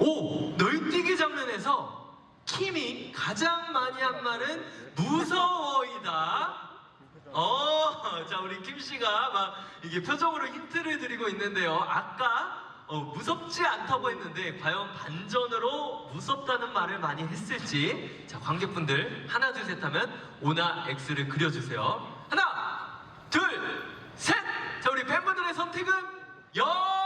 오! 널뛰기 장면에서 킴이 가장 많이 한 말은 무서워이다. 어, 자, 우리 킴씨가 막 이게 표정으로 힌트를 드리고 있는데요. 아까 어, 무섭지 않다고 했는데 과연 반전으로 무섭다는 말을 많이 했을지 자, 관객분들 하나, 둘, 셋 하면 오나 X를 그려주세요. 하나, 둘, 셋! 자, 우리 팬분들의 선택은 야!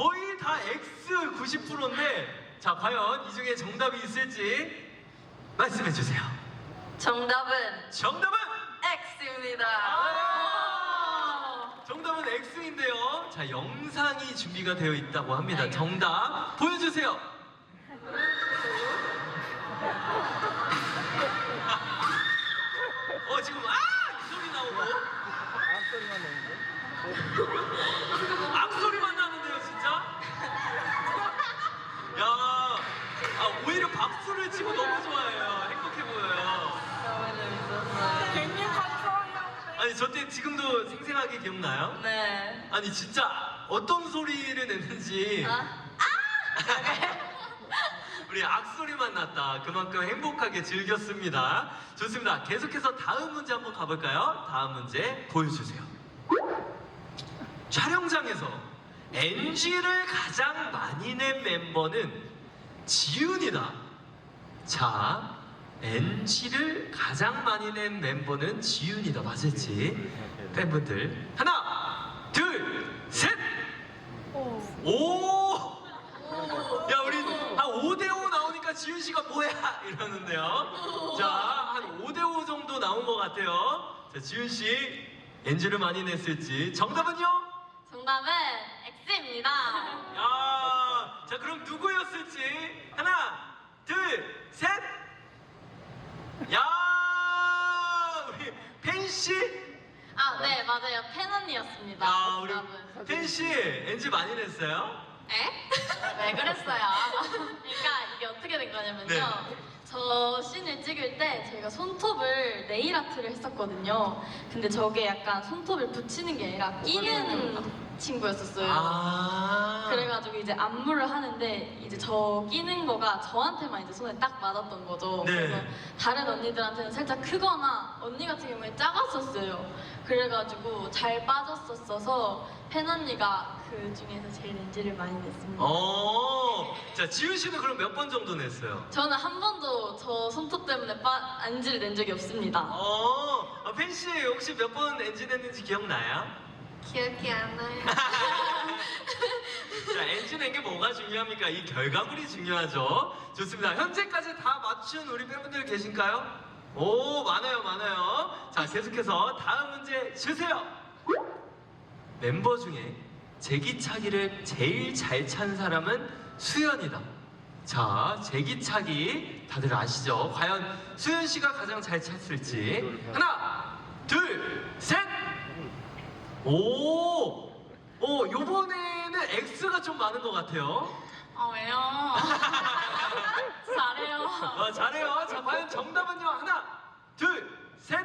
거의 다 X 90%인데 자, 과연 이 중에 정답이 있을지 말씀해 주세요. 정답은 정답은 X입니다. 아! 정답은 X인데요. 자, 영상이 준비가 되어 있다고 합니다. 정답 보여주세요. 어, 지금 아! 이 소리 나오고? 악소리만 오히려 박수를 치고 너무 좋아해요. 행복해 보여요. 아니, 저 때 지금도 생생하게 기억나요? 네. 아니, 진짜 어떤 소리를 냈는지. 아, 우리 악소리만 났다. 그만큼 행복하게 즐겼습니다. 좋습니다. 계속해서 다음 문제 한번 가볼까요? 다음 문제 보여주세요. 촬영장에서 NG를 가장 많이 낸 멤버는 지윤이다. 자, NG를 가장 많이 낸 member는 지윤이다. 맞을지? 팬분들. 하나, 둘, 셋! 오! 야, 우리 한 5대5 나오니까 지윤 씨가 뭐야? 이러는데요. 자, 한 5대5 정도 나온 것 같아요. 자, 지윤 씨, NG를 많이 냈을지. 정답은요? 정답은 X입니다. 그럼 누구였을지 하나, 둘, 셋. 야, 우리 펜 씨. 아, 네, 맞아요. 팬 언니였습니다. 야, 우리 정답은. 펜 씨, NG 많이 냈어요? 에? 왜 그랬어요? 그러니까 이게 어떻게 된 거냐면요. 네. 저 씬을 찍을 때 저희가 손톱을 네일 아트를 했었거든요. 근데 저게 약간 손톱을 붙이는 게 아니라 끼는 친구였었어요. 아, 이제 안무를 하는데 이제 저 끼는 거가 저한테만 이제 손에 딱 맞았던 거죠. 네. 그래서 다른 언니들한테는 살짝 크거나 언니 같은 경우에 작았었어요. 그래가지고 잘 빠졌었어서 팬 언니가 그 중에서 제일 렌즈를 많이 냈습니다. 어, 자 지윤 씨는 그럼 몇 번 정도 냈어요? 저는 한 번도 저 손톱 때문에 빠, 안지를 낸 적이 없습니다. 어, 아, 펜씨 혹시 몇번 NG 냈는지 기억나요? 기억이 안 나요. 중요합니까? 이 결과물이 중요하죠. 좋습니다. 현재까지 다 맞춘 우리 팬분들 계신가요? 오, 많아요, 많아요. 자, 계속해서 다음 문제 주세요. 멤버 중에 제기차기를 제일 잘 찬 사람은 수연이다. 자, 제기차기 다들 아시죠? 과연 수연 씨가 가장 잘 찼을지. 하나, 둘, 셋! 오! 오, 요번에 는 X가 좀 많은 것 같아요. 아 왜요? 잘해요. 어, 잘해요. 자, 과연 정답은요? 하나, 둘, 셋!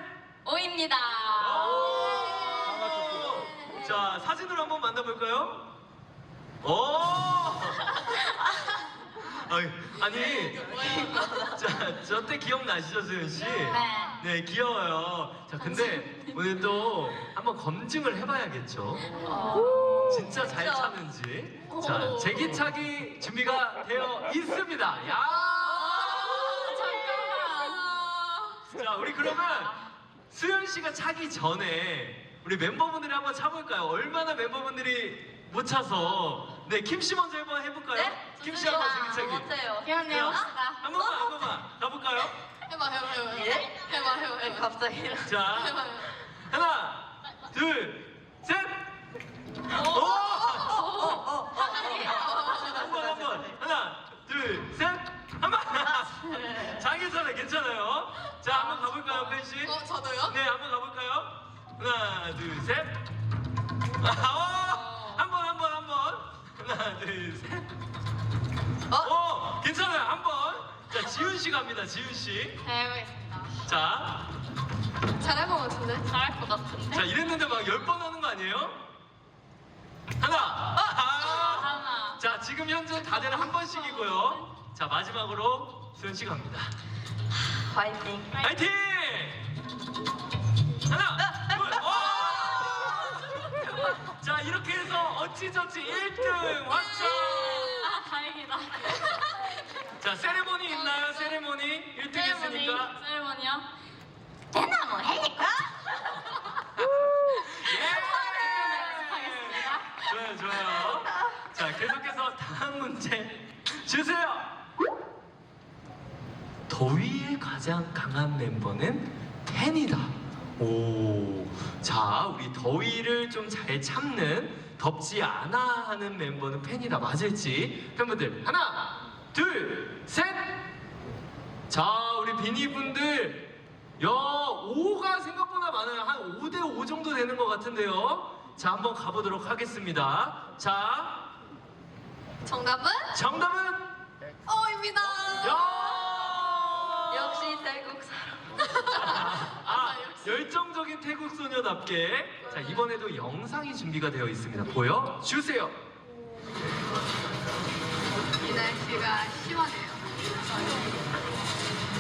오입니다. 오! 자, 사진으로 한번 만나볼까요? 오! 아니, 아니, 자, 저 때 기억나시죠, 수현 씨? 네. 네, 귀여워요. 자, 근데 오늘 또 한번 검증을 해봐야겠죠. 진 차는지. 자, 제기차기 준비가 되어 있습니다. 야! 잠깐만. 자, 우리 그러면 수현 씨가 차기 전에 우리 멤버분들이 한번 차볼까요? 얼마나 멤버분들이 못 차서. 네, 김씨 먼저 한번 해볼까요? 네? 김씨 한번. 제기차기. 어때요? 미안해요. 자, 한 번만, 한 번만. 가볼까요? 해봐, 해봐, 해봐. 예? 해봐, 해봐, 해봐. 갑자기. 자, 해봐, 해봐. 하나, 둘, 셋! 오! 어, 한 번, 한 번. 하나, 둘, 셋! 한 번! 자, 괜찮아요, 괜찮아요. 자, 한번 가볼까요, 팬 씨? 어, 저도요? 네, 한번 가볼까요? 하나, 둘, 셋! 아, 한 번, 한 번, 한 번. 하나, 둘, 셋! 어? 오, 괜찮아요, 한 번. 자, 지훈 씨 갑니다, 지훈 씨. 해보겠습니다. 자, 잘할 것 같은데? 잘할 것 같은데? 자, 이랬는데 막 열 번 하는 거 아니에요? 하나! 아! 하나. 자, 지금 현재 다들 한 번씩이고요. 자, 마지막으로 수현 씨가 합니다. 화이팅. 파이팅! 하나, 둘, 오! 자, 이렇게 해서 어찌저찌 1등 확정! 아 다행이다. 자, 세레모니 있나요? 세레모니? 1등 세레모니. 했으니까. 세레모니요? 예! 좋아요, 좋아요. 자, 계속해서 다음 문제 주세요. 더위에 가장 강한 멤버는 팬이다. 오, 자, 우리 더위를 좀 잘 참는 덥지 않아 하는 멤버는 팬이다. 맞을지 팬분들 하나, 둘, 셋. 자, 우리 비니 분들, 야, 5가 생각보다 많아요. 한 5대 5 정도 되는 것 같은데요. 자, 한번 가보도록 하겠습니다. 자, 정답은 정답은 어입니다. 야! 역시 태국 사람. 아, 열정적인 태국 소녀답게 자 이번에도 영상이 준비가 되어 있습니다. 보여 주세요. 이 날씨가 시원해요.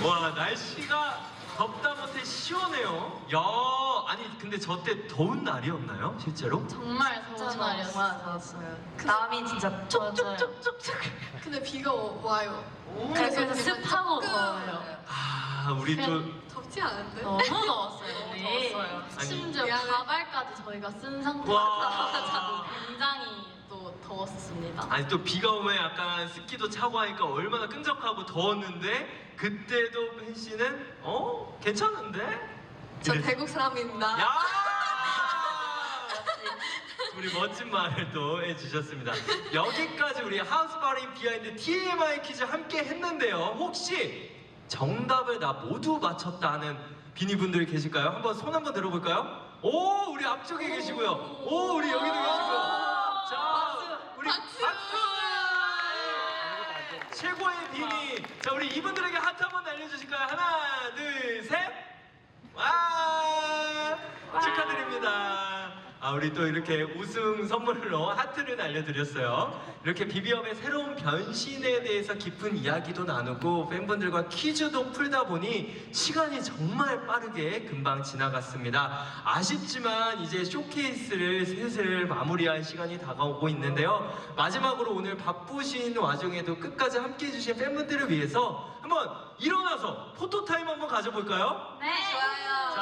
와 날씨가 덥다 못해 시원해요. 야 아니 근데 저 때 더운 날이었나요 실제로? 정말 더운 날이었어요. 정말 더웠어요. 땀이 진짜 쪽쪽쪽쪽쪽. 근데 비가 와요. 그래서 습하고 더워요. 아 우리 또 덥지 않은데? 너무 더웠어요. 우리. 더웠어요. 아니. 심지어 미안해. 가발까지 저희가 쓴 와. 상태라서 굉장히 또 더웠습니다. 아니 또 비가 오면 약간 습기도 차고 하니까 얼마나 끈적하고 더웠는데 그때도 팬 씨는 어 괜찮은데? 저 이랬- 태국 사람입니다. 야! 우리 멋진 말을 또 해주셨습니다. 여기까지 우리 하우스파리 비하인드 TMI 퀴즈 함께 했는데요. 혹시 정답을 다 모두 맞췄다는 비니분들 계실까요? 한번 손 한번 들어볼까요? 오, 우리 앞쪽에 계시고요. 오, 우리 여기도 계시고요. 자, 우리 박수! 최고의 비니. 자, 우리 이분들에게 하트 한번 날려주실까요? 하나, 둘, 셋. 와! 축하드립니다. 아, 우리 또 이렇게 우승 선물로 하트를 날려드렸어요. 이렇게 비비업의 새로운 변신에 대해서 깊은 이야기도 나누고 팬분들과 퀴즈도 풀다 보니 시간이 정말 빠르게 금방 지나갔습니다. 아쉽지만 이제 쇼케이스를 슬슬 마무리할 시간이 다가오고 있는데요. 마지막으로 오늘 바쁘신 와중에도 끝까지 함께 해주신 팬분들을 위해서 한번 일어나서 포토타임 한번 가져볼까요? 네. 좋아요.